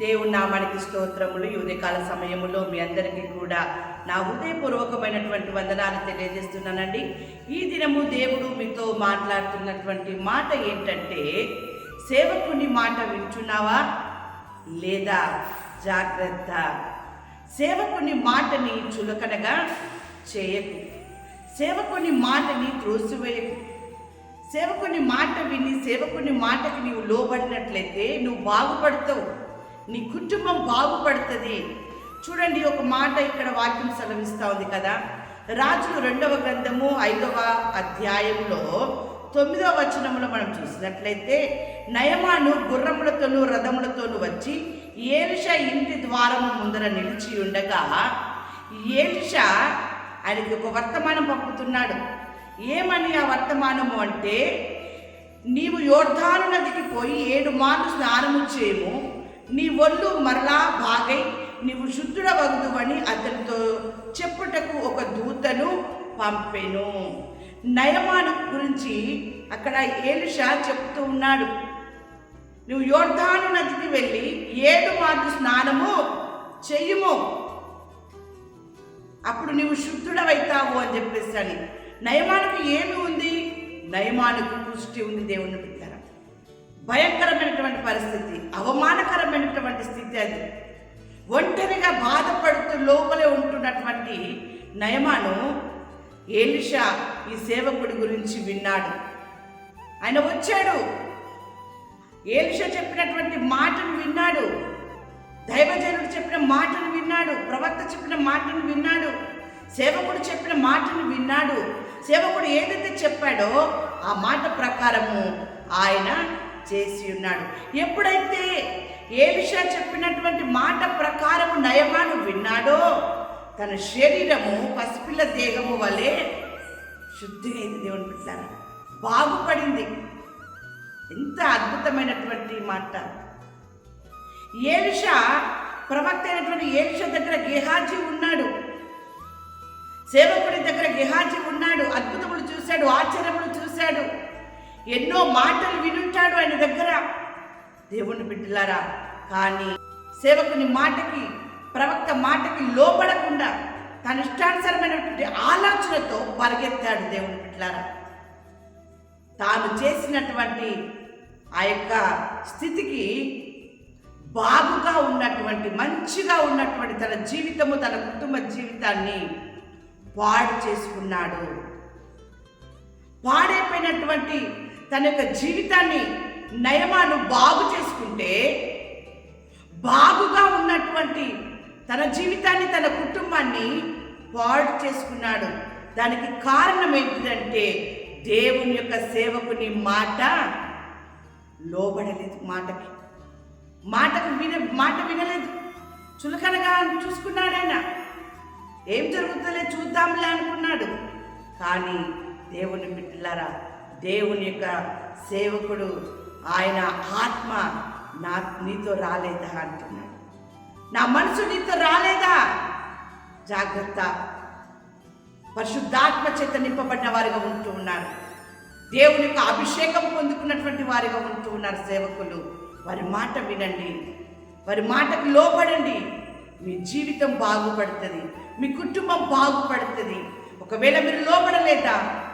దేవుని నామానికి స్తోత్రములు. ఈ ఉదయకాల సమయంలో మీ అందరికీ కూడా నా హృదయపూర్వకమైనటువంటి వందనాలు తెలియజేస్తున్నానండి. ఈ దినము దేవుడు మీతో మాట్లాడుతున్నటువంటి మాట ఏంటంటే సేవకుని మాట వింటున్నావా లేదా జాగ్రత్త? సేవకుని మాటని చులకనగా చేయకు. సేవకుని మాటని త్రోసివేయకు. సేవకుని మాట విని సేవకుని మాటకి నీవు లోబడినట్లయితే నువ్వు బాగుపడతావు. నీ కుటుంబం బాగుపడుతుంది. చూడండి ఒక మాట ఇక్కడ వాక్యం సెలవిస్తూ ఉంది కదా. రాజులు రెండవ గ్రంథము ఐదవ అధ్యాయంలో తొమ్మిదవ వచనములో మనం చూసినట్లయితే నయమాను గుర్రములతోనూ రథములతోనూ వచ్చి ఏలిషా ఇంటి ద్వారము ముందర నిలిచి ఉండగా ఏలిషా ఆయనకి ఒక వర్తమానం పంపుతున్నాడు. ఏమని ఆ వర్తమానము అంటే నీవు యోర్ధాను నదికి పోయి ఏడు మార్లు స్నానము చేయము నీ ఒళ్ళు మరలా బాగై నీవు శుద్ధుడవగుదువని అతనితో చెప్పుటకు ఒక దూతను పంపెను. నయమాను గురించి అక్కడ ఏలుషా చెప్తూ ఉన్నాడు. నువ్వు యోర్ధాను నదికి వెళ్ళి ఏడు మార్లు స్నానము చెయ్యము అప్పుడు నువ్వు శుద్ధుడవైతావు అని చెప్పేసి అని. నయమానికి ఏమి ఉంది? నయమానికి పుష్టి ఉంది దేవుని భయంకరమైనటువంటి పరిస్థితి అవమానకరమైనటువంటి స్థితి అది. ఒంటరిగా బాధపడుతూ లోపలే ఉంటున్నటువంటి నయమాను ఏలిషా ఈ సేవకుడి గురించి విన్నాడు. ఆయన వచ్చాడు. ఏలిషా చెప్పినటువంటి మాటను విన్నాడు. దైవజనుడు చెప్పిన మాటను విన్నాడు. ప్రవక్త చెప్పిన మాటను విన్నాడు. సేవకుడు చెప్పిన మాటను విన్నాడు. సేవకుడు ఏదైతే చెప్పాడో ఆ మాట ప్రకారము ఆయన చేసి ఉన్నాడు. ఎప్పుడైతే ఏ చెప్పినటువంటి మాట ప్రకారము నయమాను విన్నాడో తన శరీరము పసిపిల్ల దేహము వలె శుద్ధి అయింది దేవుని బిడ్డారా. బాగుపడింది. ఎంత అద్భుతమైనటువంటి మాట. ఏలిషా ప్రవక్త అయినటువంటి ఏలిషా దగ్గర గెహాజీ ఉన్నాడు. సేవకుడి దగ్గర గెహాజీ ఉన్నాడు. అద్భుతములు చూశాడు ఆశ్చర్యములు చూశాడు. ఎన్నో మాటలు వినుంటాడు ఆయన దగ్గర. దేవుని బిడ్డలారా కానీ సేవకుని మాటకి ప్రవక్త మాటకి లోపడకుండా తన ఇష్టానుసరమైనటువంటి ఆలోచనతో పరిగెత్తాడు దేవుని బిడ్డలారా. తాను చేసినటువంటి ఆ యొక్క స్థితికి బాగుగా ఉన్నటువంటి మంచిగా ఉన్నటువంటి తన జీవితము తన కుటుంబ జీవితాన్ని పాడు చేసుకున్నాడు. పాడైపోయినటువంటి తన యొక్క జీవితాన్ని నయమాను బాగు చేసుకుంటే బాగుగా ఉన్నటువంటి తన జీవితాన్ని తన కుటుంబాన్ని పాడు చేసుకున్నాడు. దానికి కారణం ఏంటిదంటే దేవుని యొక్క సేవకుని మాట లోబడలేదు మాటకి. మాటకు విన మాట వినలేదు. చులకనగా చూసుకున్నాడు ఏం జరుగుతుందో చూద్దాంలే అనుకున్నాడు. కానీ దేవుని బిడ్డలారా దేవుని యొక్క సేవకుడు ఆయన ఆత్మ నా నీతో రాలేదా అంటున్నాడు. నా మనసు నీతో రాలేదా? జాగ్రత్త. పరిశుద్ధాత్మ చేత నింపబడిన వారిగా ఉంటూ ఉన్నారు. దేవుని యొక్క అభిషేకం పొందుకున్నటువంటి వారిగా ఉంటూ ఉన్నారు సేవకులు. వారి మాట వినండి. వారి మాటకు లోపడండి మీ జీవితం బాగుపడుతుంది. మీ కుటుంబం బాగుపడుతుంది. ఒకవేళ మీరు లోపడలేదా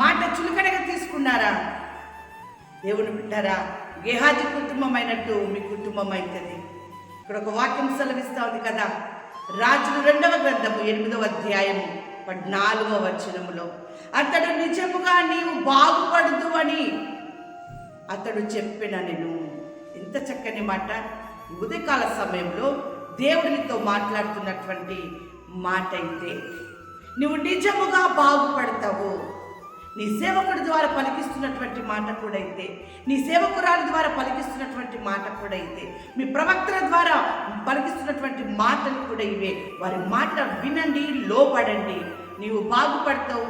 మాట చులకడగా తీసుకున్నారా? దేవుని బిడ్డారా గేహాజీ కుటుంబం అయినట్టు మీ కుటుంబం అవుతుంది ఇక్కడ ఒక వాక్యం సెలవిస్తా ఉంది కదా. రాజులు రెండవ గ్రంథము ఎనిమిదవ అధ్యాయము పద్నాలుగవ వచనములో అతడు నిజముగా నీవు బాగుపడదు అని అతడు చెప్పిన నేను. ఎంత చక్కని మాట. ఉదయకాల సమయంలో దేవుడితో మాట్లాడుతున్నటువంటి మాట అయితే నువ్వు నిజముగా బాగుపడతావు. నీ సేవకుడి ద్వారా పలికిస్తున్నటువంటి మాట కూడా అయితే నీ సేవకురాలి ద్వారా పలికిస్తున్నటువంటి మాట కూడా అయితే మీ ప్రవక్తల ద్వారా పలికిస్తున్నటువంటి మాటలు కూడా ఇవే వారి మాట వినండి లోపడండి. నీవు బాగుపడతావు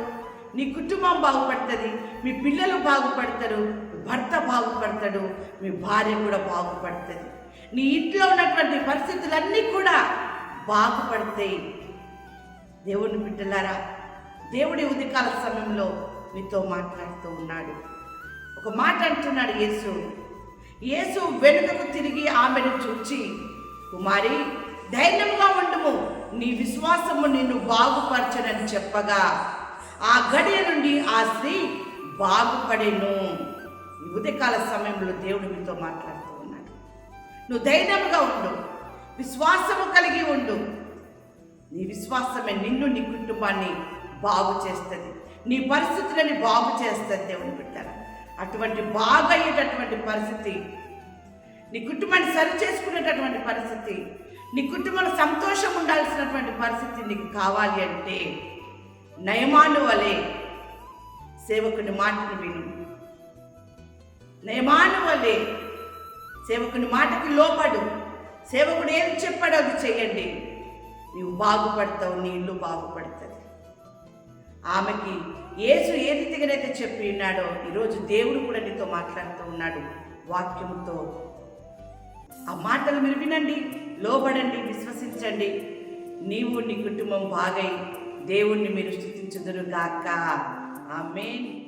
నీ కుటుంబం బాగుపడుతుంది మీ పిల్లలు బాగుపడతారు భర్త బాగుపడతాడు మీ భార్య కూడా బాగుపడుతుంది. నీ ఇంట్లో ఉన్నటువంటి పరిస్థితులన్నీ కూడా బాగుపడతాయి. దేవుని బిడ్డలారా దేవుడి ఉదయకాల సమయంలో మీతో మాట్లాడుతూ ఉన్నాడు. ఒక మాట అంటున్నాడు యేసు. యేసు వెనుకకు తిరిగి ఆమెను చూచి కుమారి ధైర్యంగా ఉండుము. నీ విశ్వాసము నిన్ను బాగుపరచనని చెప్పగా ఆ గడియ నుండి ఆ స్త్రీ బాగుపడేను. ఉదయకాల సమయంలో దేవుడు మీతో మాట్లాడుతూ ఉన్నాడు. నువ్వు ధైర్యంగా ఉండు. విశ్వాసము కలిగి ఉండు. నీ విశ్వాసమే నిన్ను నీ కుటుంబాన్ని బాగు చేస్తుంది. నీ పరిస్థితులని బాగు చేస్తుంది దేవుని బిడ్డ అటువంటి బాగయ్యేటటువంటి పరిస్థితి నీ కుటుంబాన్ని సరి చేసుకునేటటువంటి పరిస్థితి నీ కుటుంబంలో సంతోషం ఉండాల్సినటువంటి పరిస్థితి నీకు కావాలి అంటే నయమాను వలె సేవకుని మాటను విను. నయమాను వలె సేవకుని మాటకి లోపడు సేవకుడు ఏది చెప్పాడో అది చేయండి నీవు బాగుపడతావు నీ ఇల్లు బాగుపడుతుంది ఆమెకి యేసు ఏ రీతిగానైతే చెప్పి ఉన్నాడో ఈరోజు దేవుడు కూడా నీతో మాట్లాడుతూ ఉన్నాడు. వాక్యంతో ఆ మాటలు మీరు వినండి లోబడండి విశ్వసించండి. నీవు నీ కుటుంబం బాగై దేవుణ్ణి మీరు స్థుతించుదురు గాక ఆమెన్.